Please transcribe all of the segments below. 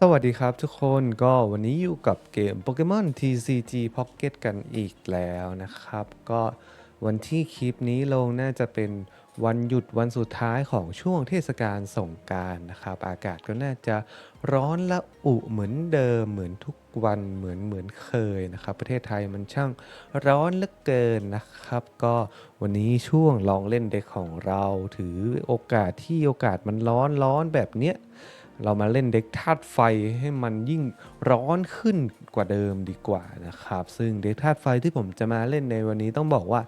สวัสดีครับทุกคนก็วันนี้อยู่กับเกม Pokemon TCG Pocket กันอีกแล้วนะครับ ก็วันที่คลิปนี้ลงน่าจะเป็นวันหยุดวันสุดท้ายของช่วงเทศกาลสงการนะครับ อากาศก็น่าจะร้อนและอุเหมือนเดิมเหมือนทุกวันเหมือนเหมือนเคยนะครับ ประเทศไทยมันช่างร้อนเหลือเกินนะครับ ก็วันนี้ช่วงลองเล่นเด็กของเราถือโอกาสที่โอกาสมันร้อนร้อนแบบเนี้ย เรามาเล่นเด็กธาตุไฟให้มันยิ่งร้อนขึ้นกว่าเดิมดีกว่านะครับ ซึ่งเด็กธาตุไฟที่ผมจะมาเล่นในวันนี้ต้องบอกว่า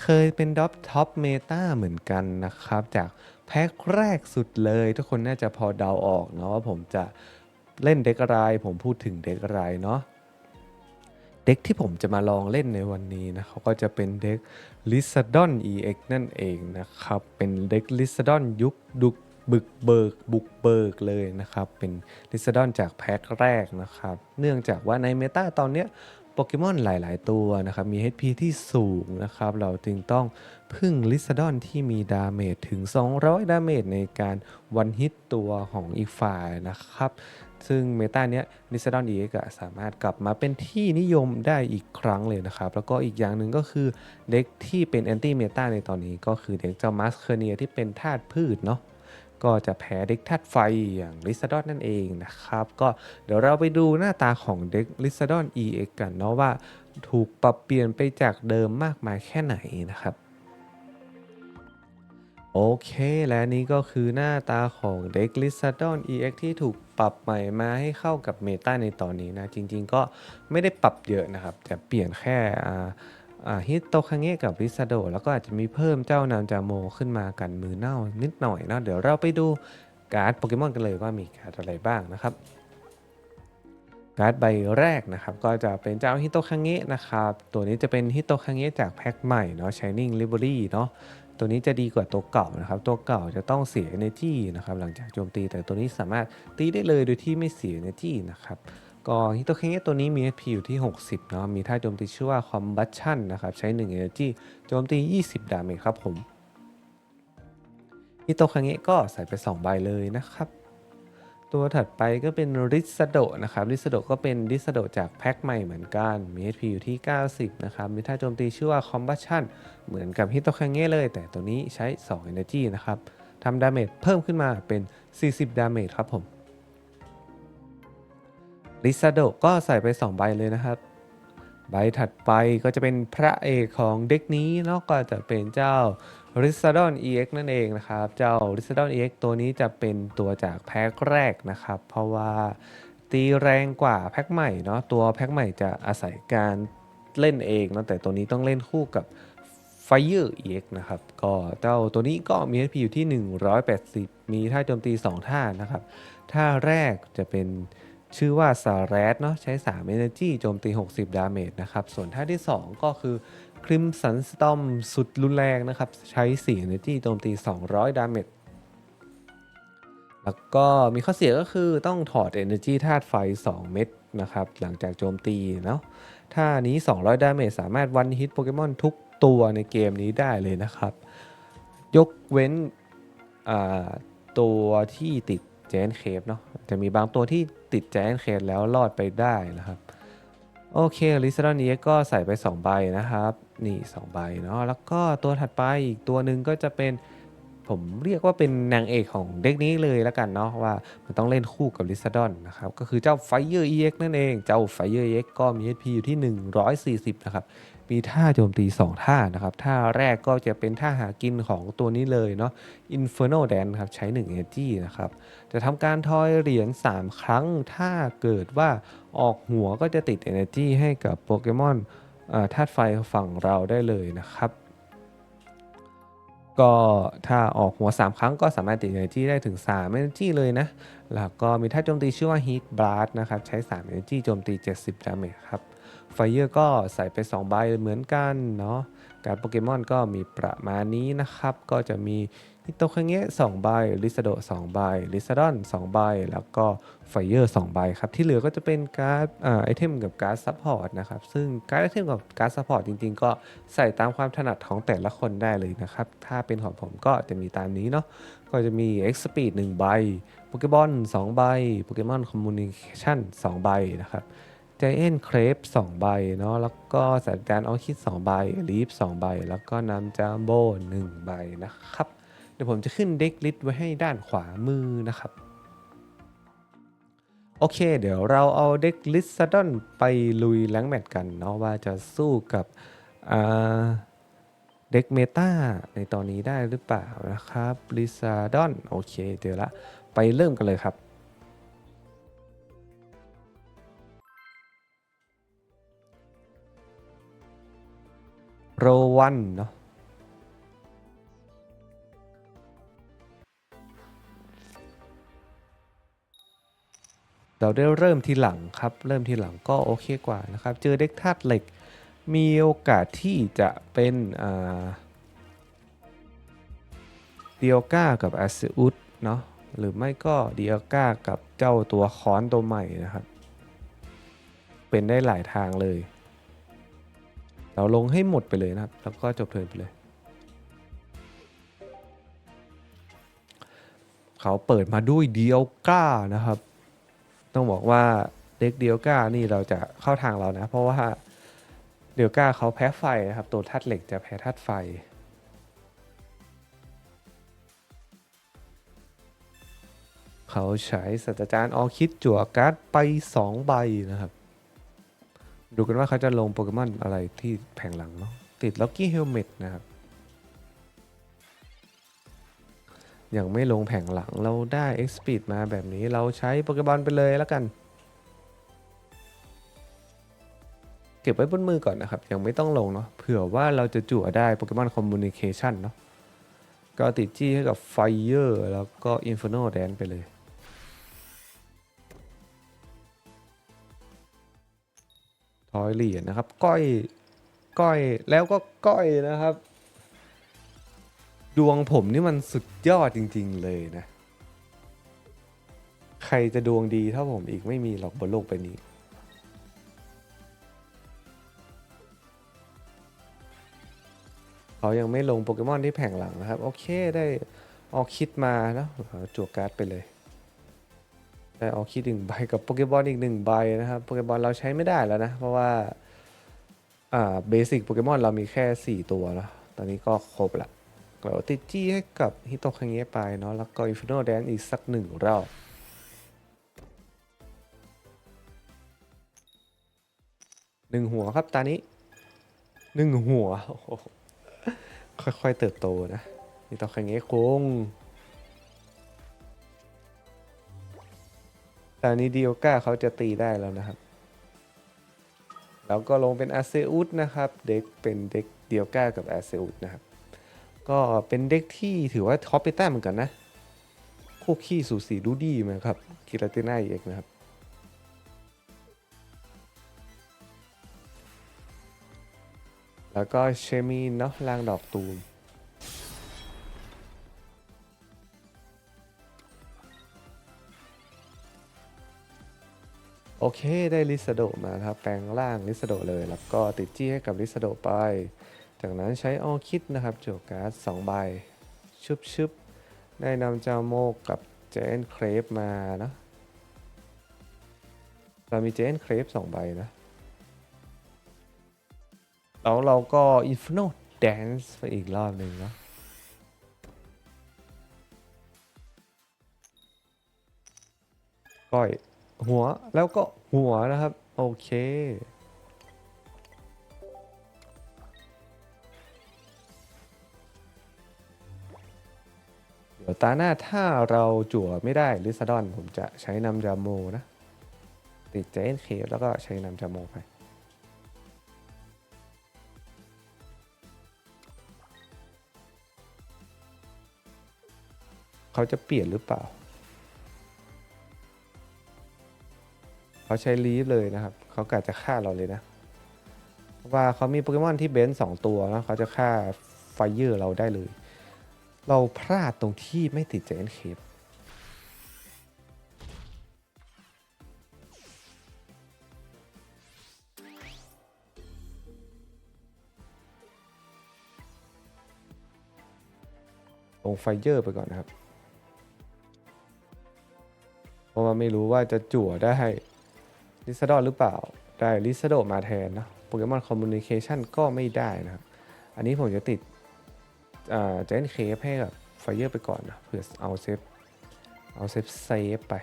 เคยเป็นด็อปท็อปเมตาเหมือนกันนะครับ จากแพ็คแรกสุดเลย ทุกคนน่าจะพอเดาออกเนาะว่าผมจะเล่นเด็กอะไร ผมพูดถึงเด็กอะไรเนาะเด็กที่ผมจะมาลองเล่นในวันนี้นะเขาก็จะเป็นเด็ก l i s a d o n EX นั่นเองนะครับ เป็นเด็ก l i s a d o n ยุคดุก บึกเบิกบุกเบิกเลยนะครับ เป็น l i s a d o n จากแพ็คแรกนะครับ เนื่องจากว่าในเมตาตอนเนี้ยโปเกมอนหลาย ๆ ตัวนะครับ มี HP ที่สูงนะครับ เราจึงต้องพึ่งลิซดอนที่มีดาเมจถึง 200 ดาเมจในการวันฮิตตัวของอีกฝ่ายนะครับ ซึ่งเมตาเนี้ยลิซดอนเอกสามารถกลับมาเป็นที่นิยมได้อีกครั้งเลยนะครับ แล้วก็อีกอย่างหนึ่งก็คือเด็กที่เป็นแอนตี้เมตาในตอนนี้ก็คือเด็กเจ้ามัสเคเนียที่เป็นธาตุพืชเนาะ ก็จะแพ้เด็กธาตุไฟอย่างลิซาดอนนั่นเองนะครับ ก็เดี๋ยวเราไปดูหน้าตาของเด็กลิซาดอน EX กันเนาะว่าถูกปรับเปลี่ยนไปจากเดิมมากมายแค่ไหนนะครับโอเค และนี่ก็คือหน้าตาของเด็ก l i s a d o n EX ที่ถูกปรับใหม่มาให้เข้ากับเมตาในตอนนี้นะ จริงๆก็ไม่ได้ปรับเยอะนะครับ แต่เปลี่ยนแค่ ฮิตโตคังเงะกับริซาโด แล้วก็อาจจะมีเพิ่มเจ้านามจาโมขึ้นมากันมือเน่านิดหน่อยเนาะเดี๋ยวเราไปดูการ์ดโปเกมอนกันเลยว่ามีการ์ดอะไรบ้างนะครับ การ์ดใบแรกนะครับ ก็จะเป็นเจ้าฮิโตคังเงะนะครับ ตัวนี้จะเป็นฮิโตคังเงะจากแพ็คใหม่เนาะ Shining Library เนาะตัวนี้จะดีกว่าตัวเก่านะครับ ตัวเก่าจะต้องเสีย energy นะครับหลังจากโจมตีแต่ตัวนี้สามารถตีได้เลยโดยที่ไม่เสีย energy นะครับ ก็ฮิโตคังเงะตัวนี้มี HP อยู่ที่ 60 เนาะ มีท่าโจมตีชื่อว่า Combustion นะครับ ใช้ 1 energy โจมตี 20 ดาเมจครับผมฮิโตคังเงะก็ใส่ไป 2 ใบเลยนะครับ ตัวถัดไปก็เป็นริซาโดนะครับ ริซาโดก็เป็นริซาโดจากแพ็คใหม่เหมือนกัน มี HP อยู่ที่ 90 นะครับ มีท่าโจมตีชื่อว่า Combustion เหมือนกับฮิโตคังเงะเลย แต่ตัวนี้ใช้ 2 Energy นะครับทำดาเมจเพิ่มขึ้นมาเป็น 40 ดาเมจครับผม ริซาโดก็ใส่ไป 2 ใบเลยนะครับ ใบถัดไปก็จะเป็นพระเอกของเด็กนี้เนาะก็จะเป็นเจ้า r i z a d o n EX นั่นเองนะครับ เจ้า r i z a d o n EX ตัวนี้จะเป็นตัวจากแพ็คแรกนะครับ เพราะว่าตีแรงกว่าแพ็คใหม่เนาะตัวแพ็คใหม่จะอาศัยการเล่นเองเนาะแต่ตัวนี้ต้องเล่นคู่กับ Fire EX นะครับ ก็เจ้าตัวนี้ก็มี HP อยู่ที่ 180 มีท่าโจมตี 2 ท่านะครับ ท่าแรกจะเป็น ชื่อว่าซาร t เนาะใช้ 3 Energy โจมตี 60 ดาเมจนะครับ ส่วนท่าที่ 2 ก็คือ Crimson Storm สุดรุนแรงนะครับ ใช้ 4 Energy โจมตี 200 ดาเมจแล้วก็มีข้อเสียก็คือต้องถอด Energy ธาตุไฟ 2 เม็ดนะครับ หลังจากโจมตีเนาะท่านี้ 200 ดาเมจสามารถวันฮิตโปเกมอนทุกตัวในเกมนี้ได้เลยนะครับ ยกเว้นตัวที่ติดแจนเคฟเนาะจะมีบางตัวที่ ติดแจนเคฟแล้วรอดไปได้นะครับ โอเคลิซาดอนนี้ก็ใส่ไป 2 ใบนะครับ นี่ 2 ใบเนาะแล้วก็ตัวถัดไปอีกตัวหนึ่งก็จะเป็นผมเรียกว่าเป็นนางเอกของเด็กนี้เลยแล้วกันเนาะว่ามันต้องเล่นคู่กับลิซาดอนนะครับ ก็คือเจ้า Fire EX นั่นเอง เจ้า Fire EX ก็มี HP อยู่ที่ 140 นะครับ มีท่าโจมตี 2 ท่านะครับ ท่าแรกก็จะเป็นท่าหากินของตัวนี้เลยเนาะ Inferno Dance ครับ ใช้ 1 Energy นะครับ จะทำการทอยเหรียญ 3 ครั้ง ถ้าเกิดว่าออกหัวก็จะติด Energy ให้กับโปเกมอนธาตุไฟฝั่งเราได้เลยนะครับ ก็ถ้าออกหัว 3 ครั้งก็สามารถติด Energy ได้ถึง 3 Energy เลยนะ แล้วก็มีท่าโจมตีชื่อว่า Heat Blast นะครับ ใช้ 3 Energy โจมตี 70 ดาเมจครับ ไฟเยอร์ก็ใส่ไป 2 ใบเหมือนกันเนาะการโปเกมอนก็มีประมาณนี้นะครับ ก็จะมีฮิโตคังเงะ2ใบลิซาโด2ใบลิซาดอน2ใบ แล้วก็ไฟเยอร์2ใบครับ ที่เหลือก็จะเป็นการ์ดไอเทมกับการ์ดซัพพอร์ตนะครับ ซึ่งการ์ดไอเทมกับการ์ดซัพพอร์ตจริงๆ ก็ใส่ตามความถนัดของแต่ละคนได้เลยนะครับ ถ้าเป็นของผมก็จะมีตามนี้เนาะ ก็จะมี X Speed 1ใบโปเกมอน2ใบโปเกมอนคอมมูนิเคชัน2ใบนะครับ จเอ็นเครป2ใบเนาะแล้วก็สัตว์การออคิด2ใบลีฟ2ใบ แล้วก็น้ำจามโบ1ใบนะครับ เดี๋ยวผมจะขึ้นเด็กลิสต์ไว้ให้ด้านขวามือนะครับ โอเค เดี๋ยวเราเอาเด็กลิสซ d ดอนไปลุยแรงแมตช์กันเนาะว่าจะสู้กับเด็กเมตาในตอนนี้ได้หรือเปล่านะครับลิซาดอนโอเคเดี๋ยวละไปเริ่มกันเลยครับ โรวันเนาะเราได้เริ่มทีหลังครับ เริ่มทีหลังก็โอเคกว่านะครับ เจอเด็กธาตุเหล็ก มีโอกาสที่จะเป็นเดียก้ากับอาซิอุสเนาะ หรือไม่ก็เดียก้ากับเจ้าตัวคอนตัวใหม่นะครับ เป็นได้หลายทางเลย เราลงให้หมดไปเลยนะครับ แล้วก็จบเทินไปเลย เขาเปิดมาด้วยเดียวก้านะครับ ต้องบอกว่าเด็กเดียวก้านี่เราจะเข้าทางเรานะ เพราะว่าเดียวก้าเขาแพ้ไฟนะครับ ตัวธาตุเหล็กจะแพ้ธาตุไฟเขาใช้สัตว์จารย์ออคิดจั่วการ์ดไป 2 ใบนะครับ ดูกันว่าเขาจะลงโปเกมอนอะไรที่แผงหลังเนาะติดล็อกกี้เฮลเมตนะครับยังไม่ลงแผงหลังเราได้ X Speed มาแบบนี้เราใช้โปเกมอนไปเลยแล้วกัน เก็บไว้บนมือก่อนนะครับ ยังไม่ต้องลงเนาะเผื่อว่าเราจะจั่วได้โปเกมอนคอมมูนิเคชันเนาะก็ติดจี้ให้กับไฟเยอร์แล้วก็อินฟ r โนแดนไปเลย ทอยเหรียญนะครับ ก้อย ก้อย แล้วก็ก้อยนะครับ ดวงผมนี่มันสุดยอดจริง ๆ เลยนะ ใครจะดวงดีเท่าผมอีกไม่มีหรอกบนโลกใบนี้เขายังไม่ลงโปเกมอนที่แผงหลังนะครับ โอเคได้ออกคิดมานะจั่วการ์ดไปเลย ได้ออกคิดหนึ่งใบกับโปเกมอนอีกหนึ่งใบนะครับโปเกมอนเราใช้ไม่ได้แล้วนะ เพราะว่าอ่าเบสิกโปเกมอนเรามีแค่ 4 ตัวเนอะตอนนี้ก็ครบละเราติดจี้ให้กับฮิโตคังเงะไปเนาะแล้วก็อินฟิโนแดนอีกสักหนึ่งรอบหนึ่งหัวครับตานี้หนึ่งหัวค่อยๆเติบโตนะฮิโตคังเงะคง ตอนนี้ดิโอก้าเขาจะตีได้แล้วนะครับ แล้วก็ลงเป็นอาเซอุสนะครับ เด็กเป็นเด็กเดียวก้ากับอาเซอุสนะครับ ก็เป็นเด็กที่ถือว่าท็อปไปแต้มเหมือนกันนะคู่ขี้สูสีดูดีไหมครับคิราติน่าเอกนะครับแล้วก็เชมีนเนาะลางดอกตูม โอเคได้ลิซาโดมาครับแปลงร่างลิซาโดเลย แล้วก็ติดจี้ให้กับลิซาโดไป จากนั้นใช้ออคิดนะครับโจวการ์ดสองใบชุบชุบได้นำเจ้าโมกกับเจนเครปมานะเรามีเจนเครปสองใบนะแล้วเราก็อินฟ n นแดนซ์ไปอีกรอบหนึ่งเนาะก้อย หัวแล้วก็หัวนะครับ โอเค เดี๋ยวตาหน้าถ้าเราจั่วไม่ได้ลิซาดอน ผมจะใช้นำจามโมนะ ติดเจนเคแล้วก็ใช้นำจามโมไปเขาจะเปลี่ยนหรือเปล่า เขาใช้ลีฟเลยนะครับ เขากะจะฆ่าเราเลยนะ เพราะว่าเขามีโปเกมอนที่เบนสองตัวนะเขาจะฆ่าไฟเยอร์เราได้เลย เราพลาดตรงที่ไม่ติดเจนเคปลงไฟเยอร์ไปก่อนนะครับ เพราะว่าไม่รู้ว่าจะจั่วได้ ลิซาดอนหรือเปล่า ได้ลิซาโดมาแทนนะโปเกมอนคอมมูนิเคชันก็ไม่ได้นะครับ อันนี้ผมจะติดเจนเคฟให้กับไฟเยอร์ไปก่อนนะเพื่อเอาเซฟเอาเซฟเซฟไป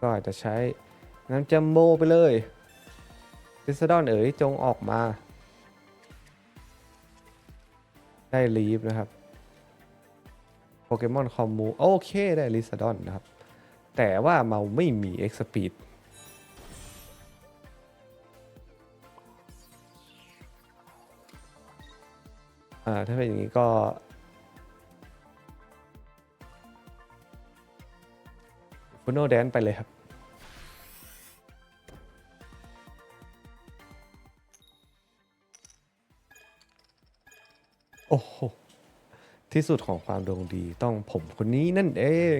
ก็อาจจะใช้น้ำจัมโบไปเลยลิซาดอนเอ๋ยจงออกมา ได้ลีฟนะครับโปเกมอนคอมมูโอเคได้ลิซาดอนนะครับ แต่ว่าเมาไม่มี X Speed อ่าถ้าเป็นอย่างนี้ก็ ฟุโนแดนไปเลยครับ โอ้โห ที่สุดของความดวงดีต้องผมคนนี้นั่นเอง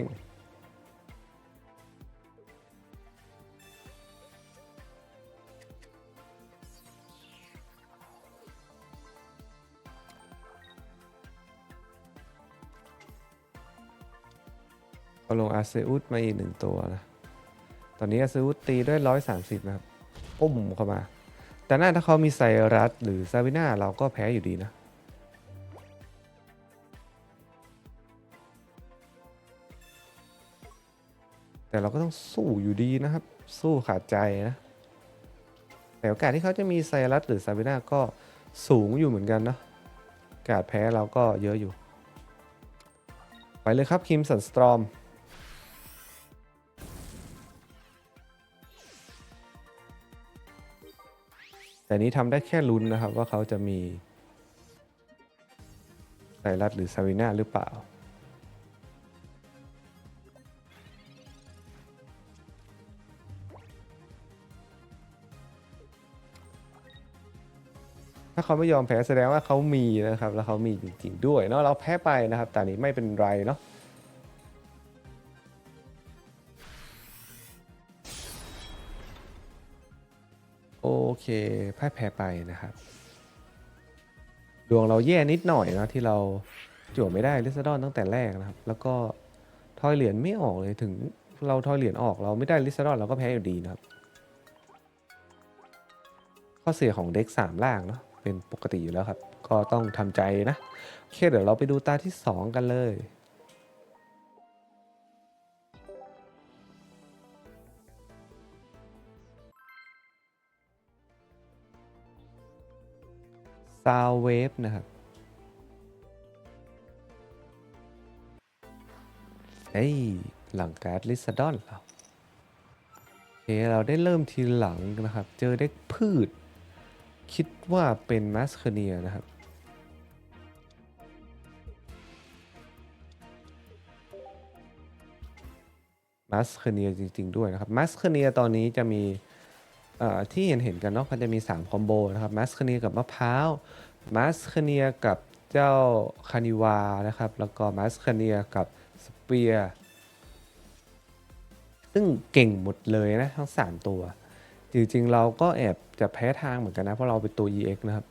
ก็ลงอาเซอุสมาอีกหนึ่งตัวนะ ตอนนี้อาเซอุสตีด้วย 130 นะครับปุ้มเข้ามา แต่น่าถ้าเขามีไซรัสหรือซาวิน่าเราก็แพ้อยู่ดีนะแต่เราก็ต้องสู้อยู่ดีนะครับ สู้ขาดใจนะ แต่โอกาสที่เขาจะมีไซรัสหรือซาวิน่าก็สูงอยู่เหมือนกันนะกาสแพ้เราก็เยอะอยู่ ไปเลยครับคิมสันสตรอม แต่นี้ทำได้แค่ลุ้นนะครับว่าเขาจะมีไซรัสหรือซาวิน่าหรือเปล่า ถ้าเขาไม่ยอมแพ้แสดงว่าเขามีนะครับ แล้วเขามีจริงๆด้วยเนาะเราแพ้ไปนะครับแต่นี้ไม่เป็นไรเนาะ โอเคพ่ายแพ้ไปนะครับ ดวงเราแย่นิดหน่อยนะที่เราจั่วไม่ได้ลิซาดอนตั้งแต่แรกนะครับ แล้วก็ทอยเหรียญไม่ออกเลยถึงเราทอยเหรียญออกเราไม่ได้ลิซาดอนเราก็แพ้อยู่ดีนะครับ ข้อเสียของเด็กสามล่างเนาะเป็นปกติอยู่แล้วครับ ก็ต้องทำใจนะโอเคเดี๋ยวเราไปดูตาที่ 2 กันเลย ซาวเวฟนะครับเอ้ย หลังการ์ดลิซดอนเราโอเค เราได้เริ่มทีหลังนะครับ เจอเด็กพืช คิดว่าเป็นมัสเคเนียนะครับมัสเคเนียจริง ๆ ด้วยนะครับมัสเคเนียตอนนี้จะมี ที่เห็นเห็นกันเนาะมันจะมี 3 คอมโบนะครับมัสคเนียกับมะพร้าวมัสคเนียกับเจ้าคานิวานะครับ แล้วก็มัสคเนียกับสเปียร์ซึ่งเก่งหมดเลยนะทั้ง 3 ตัว จริงๆ เราก็แอบจะแพ้ทางเหมือนกันนะ เพราะเราเป็นตัว EX นะครับ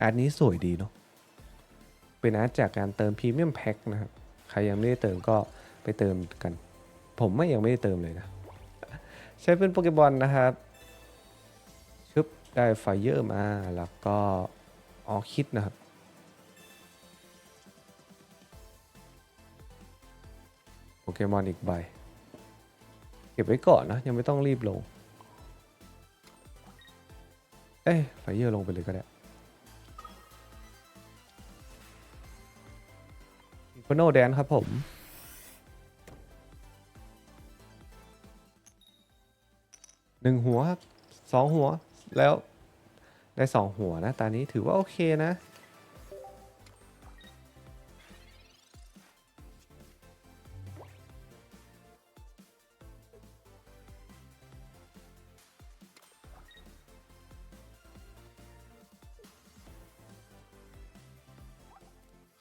อาร์ตนี้สวยดีเนาะเป็นอาร์ตจากการเติมพรีเมียมแพ็คนะครับ ใครยังไม่ได้เติมก็ไปเติมกัน ผมไม่ยังไม่ได้เติมเลยนะ ใช้เป็นโปเกบอลนะครับ ชึบได้ไฟเยอร์มา แล้วก็ออคิดนะครับ โปเกมอนอีกใบ เก็บไว้ก่อนนะ ยังไม่ต้องรีบลง เอ้ยไฟเยอร์ลงไปเลยก็ได้โคโนแดนครับผม หนึ่งหัวครับสองหัวแล้วได้สองหัวนะตอนนี้ถือว่าโอเคนะ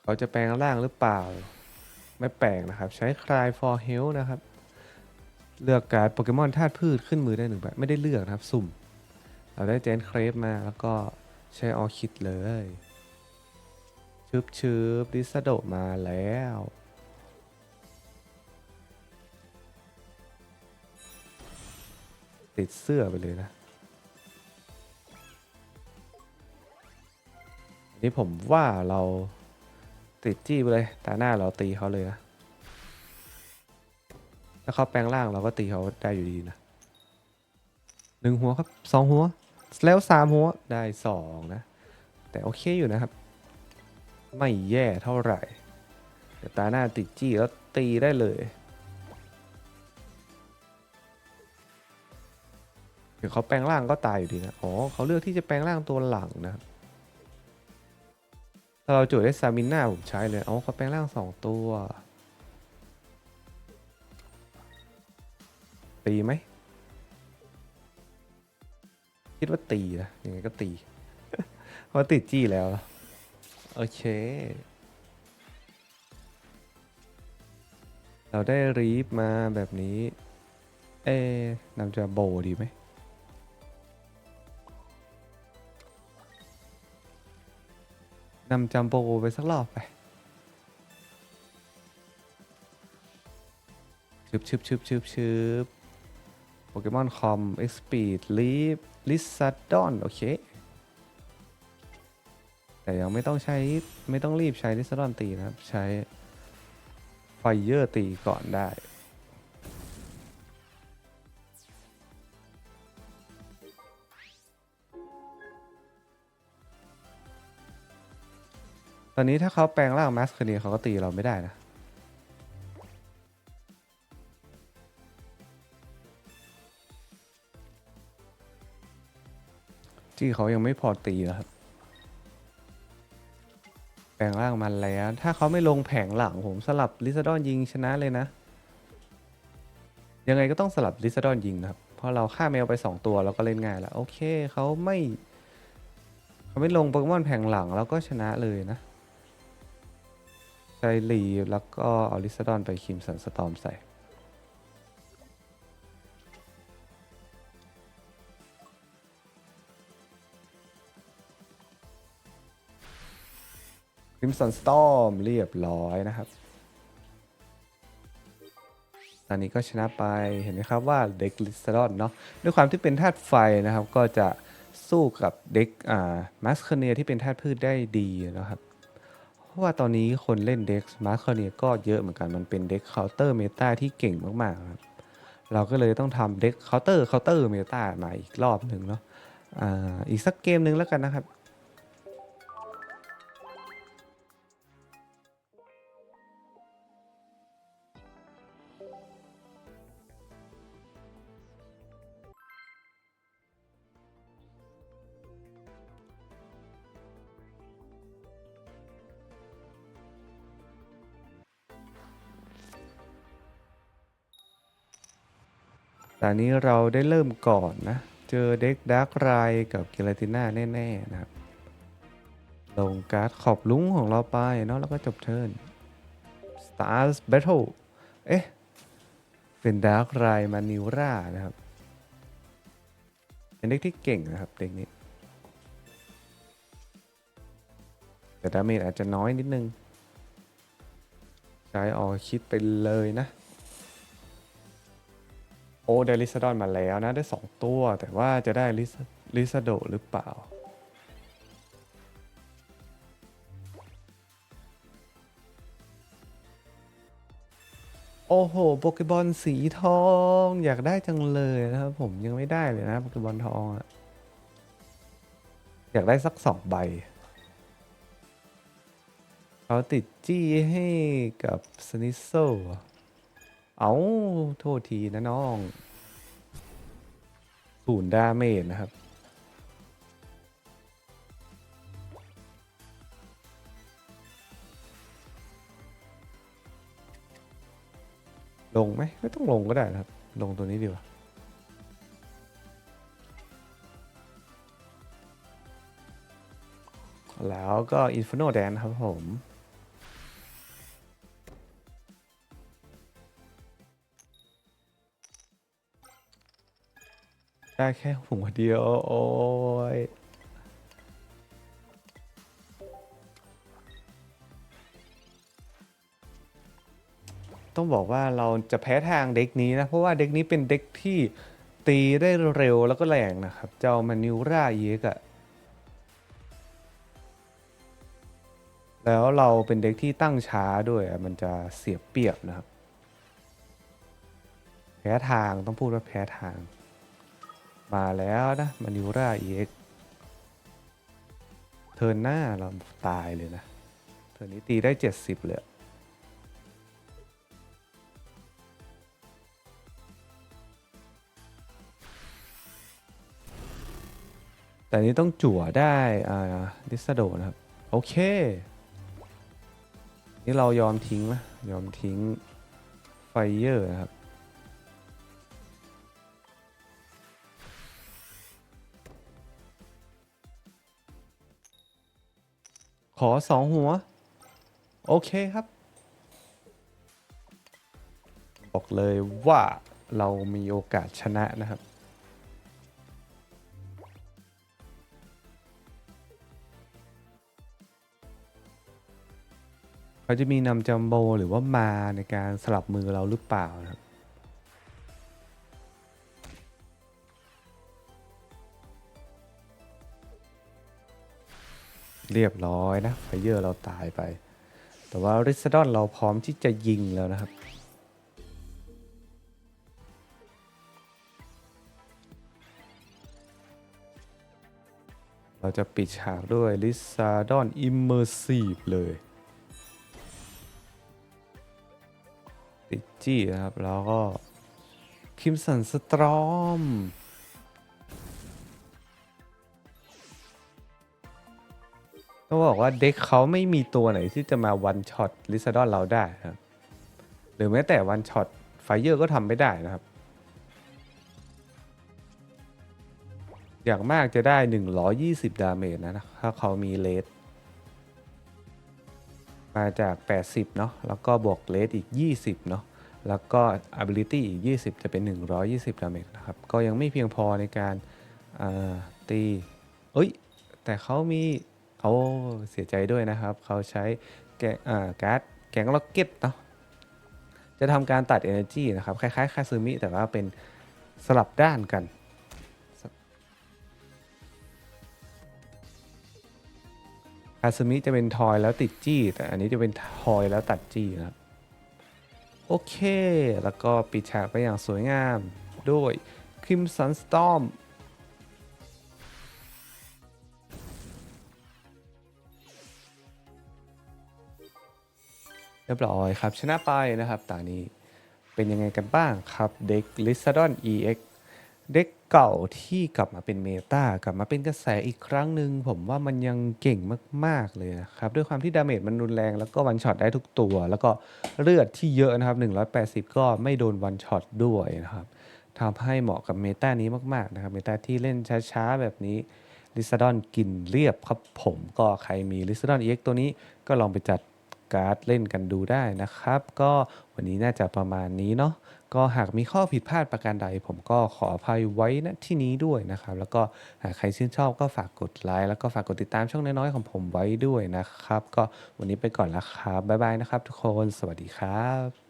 เขาจะแปลงร่างหรือเปล่า ไม่แปลงนะครับ ใช้คลาย for health นะครับ เลือกการ์ดโปเกมอนธาตุพืชขึ้นมือได้หนึ่งใบไม่ได้เลือกนะครับ สุ่ม เราได้เจนเครฟมาแล้วก็ใช้ออคิดเลยช้ชืบชืบดิสโดมาแล้ว ติดเสื้อไปเลยนะ อันนี้ผมว่าเราติดจี้ไปเลย ตาหน้าเราตีเขาเลยนะ ถ้าเขาแปลงร่างเราก็ตีเขาได้อยู่ดีนะหนึ่งหัวครับสองหัว แล้วสามหัวได้สองนะ แต่โอเคอยู่นะครับ ไม่แย่เท่าไหร่เดี๋ยวตาหน้าติดจี้แล้วตีได้เลยเดี๋ยวเขาแปลงร่างก็ตายอยู่ดีนะ อ๋อเขาเลือกที่จะแปลงร่างตัวหลังนะครับถ้าเราจุดได้ซามิน่าผมใช้เลยอ๋อเขาแปลงร่างสองตัว ตีไหม คิดว่าตีนะยังไงก็ตี เพราะติดจี้แล้ว โอเค เราได้รีฟมาแบบนี้ เอ๊นำจะโบดีไหมนำจัมโบไปสักรอบไปชึบชึบชึบชึบชึบ โปเกมอนคอมเอ็กซ์ปีดลีฟลิซัดดอนโอเค แต่ยังไม่ต้องใช้ไม่ต้องรีบใช้ลิซัดดอนตีนะครับ ใช้ไฟเยอร์ตีก่อนได้ตอนนี้ถ้าเขาแปลงร่างมสคเนียเขาก็ตีเราไม่ได้นะ จี้เขายังไม่พอตีนะครับ แปลงร่างมันแล้ว ถ้าเขาไม่ลงแผงหลังผมสลับลิซาดอนยิงชนะเลยนะ ยังไงก็ต้องสลับลิซาดอนยิงนะครับ เพราะเราฆ่าแมวไป 2 ตัวเราก็เล่นง่ายแล้วโอเคเขาไม่เขาไม่ลงโปเกมอนแผงหลังแล้วก็ชนะเลยนะใช้ลีแล้วก็เอาลิซาดอนไปคิมสันสตอมใส่ ริมสันสตอมเรียบร้อยนะครับ ตอนนี้ก็ชนะไปเห็นไหมครับว่าเด็กลิสตอนเนาะด้วยความที่เป็นธาตุไฟนะครับก็จะสู้กับเด็กอ่ามาสคเนียที่เป็นธาตุพืชได้ดีนะครับ เพราะว่าตอนนี้คนเล่นเด็กมาสคเนียก็เยอะเหมือนกันมันเป็นเด็กเคาน์เตอร์เมตาที่เก่งมากๆครับเราก็เลยต้องทำเด็กเคาน์เตอร์เคาน์เตอร์เมตามาอีกรอบหนึ่งเนาะอ่าอีกสักเกมหนึ่งแล้วกันนะครับ ตอนนี้เราได้เริ่มก่อนนะ เจอเด็กดาร์กไรกับเกลาติน่าแน่ๆนะครับ ลงการ์ดขอบลุ้งของเราไปเนาะแล้วก็จบเทิร์น Stars Battle เอ๊ะ เป็นดาร์กไรมานิวรานะครับ เป็นเด็กที่เก่งนะครับเด็กนี้ แต่ดาเมจอาจจะน้อยนิดนึงใช้ออคิดไปเลยนะ โอ้ได้ลิซาดอนมาแล้วนะได้ 2 ตัว แต่ว่าจะได้ลิซลิซาโดหรือเปล่า โอ้โหโปเกบอลสีทองอยากได้จังเลยนะครับผมยังไม่ได้เลยนะโปเกบอลทองอะอยากได้สักสองใบเขาติดจี้ให้กับสนิโซ เอาโทษทีนะน้องศูนย์ดาเมจนะครับ ลงไหมไม่ต้องลงก็ได้นะครับ ลงตัวนี้ดีกว่าแล้วก็ Inferno Dance ครับผม ได้แค่หัวเดียว โอ้ยต้องบอกว่าเราจะแพ้ทางเด็กนี้นะ เพราะว่าเด็กนี้เป็นเด็กที่ตีได้เร็วแล้วก็แรงนะครับ เจ้ามานิวราเยกอะแล้วเราเป็นเด็กที่ตั้งช้าด้วยมันจะเสียเปรียบนะครับ แพ้ทางต้องพูดว่าแพ้ทาง มาแล้วนะมานิวราเยกเทิร์นหน้าเราตายเลยนะ เทิร์นนี้ตีได้ 70 เลยแต่นี้ต้องจั่วได้อ่าดิสโดนะครับ โอเค นี่เรายอมทิ้งนะยอมทิ้งไฟเยอร์นะครับ อสองหัว โอเคครับ บอกเลยว่าเรามีโอกาสชนะนะครับ เขาจะมีนำจัมโบหรือว่ามาในการสลับมือเราหรือเปล่านะครับ เรียบร้อยนะไฟเยอร์เราตายไป แต่ว่าริซดอนเราพร้อมที่จะยิงแล้วนะครับ เราจะปิดฉากด้วยลิซาดอนอิมเมอร์ซีฟเลยติดจี้นะครับ แล้วก็คิมสันสตรอม ต้องบอกว่าเด็กเขาไม่มีตัวไหนที่จะมาวันช็อตลิซาดอนเราได้ครับ หรือแม้แต่วันช็อตไฟเยอร์ก็ทำไม่ได้นะครับ อย่างมากจะได้ 120 ดาเมจนะนะถ้าเขามีเลสมาจาก 80 เนาะแล้วก็บวกเลสอีก 20 เนาะแล้วก็ ability อีก 20 จะเป็น 120 ดาเมจนะครับ ก็ยังไม่เพียงพอในการตี เอ้ย แต่เขามี เขาเสียใจด้วยนะครับ เขาใช้แกอ่าการ์ดแกงล็อกเก็ตเนาะจะทำการตัด Energy นะครับ คล้ายๆคาซึมิ แต่ว่าเป็นสลับด้านกันคาซึมิจะเป็นทอยแล้วติดจี้ แต่อันนี้จะเป็นทอยแล้วตัดจี้นะครับ โอเค แล้วก็ปิดฉากไปอย่างสวยงามด้วย Crimson Storm เรียบร้อยครับ ชนะไปนะครับตานี้เป็นยังไงกันบ้างครับ เด็ก l i s a d o n EX เด็กเก่าที่กลับมาเป็นเมตากลับมาเป็นกระแสอีกครั้งหนึ่งผมว่ามันยังเก่งมาก ๆ เลยนะครับ ด้วยความที่ดาเมจมันรุนแรงแล้วก็วันช็อตได้ทุกตัว แล้วก็เลือดที่เยอะนะครับ 180 ก็ไม่โดนวันช็อตด้วยนะครับทำให้เหมาะกับเมตานี้มาก ๆ นะครับ เมตาที่เล่นช้า ๆ แบบนี้ลิซาดอนกินเรียบครับผมก็ใครมีลิซาดอน EX ตัวนี้ก็ลองไปจัด การ์ดเล่นกันดูได้นะครับ ก็วันนี้น่าจะประมาณนี้เนาะก็หากมีข้อผิดพลาดประการใด ผมก็ขออภัยไว้ณที่นี้ด้วยนะครับ แล้วก็หากใครชื่นชอบก็ฝากกดไลค์แล้วก็ฝากกดติดตามช่องน้อยๆของผมไว้ด้วยนะครับ ก็วันนี้ไปก่อนละครับบ๊ายบายนะครับ ทุกคนสวัสดีครับ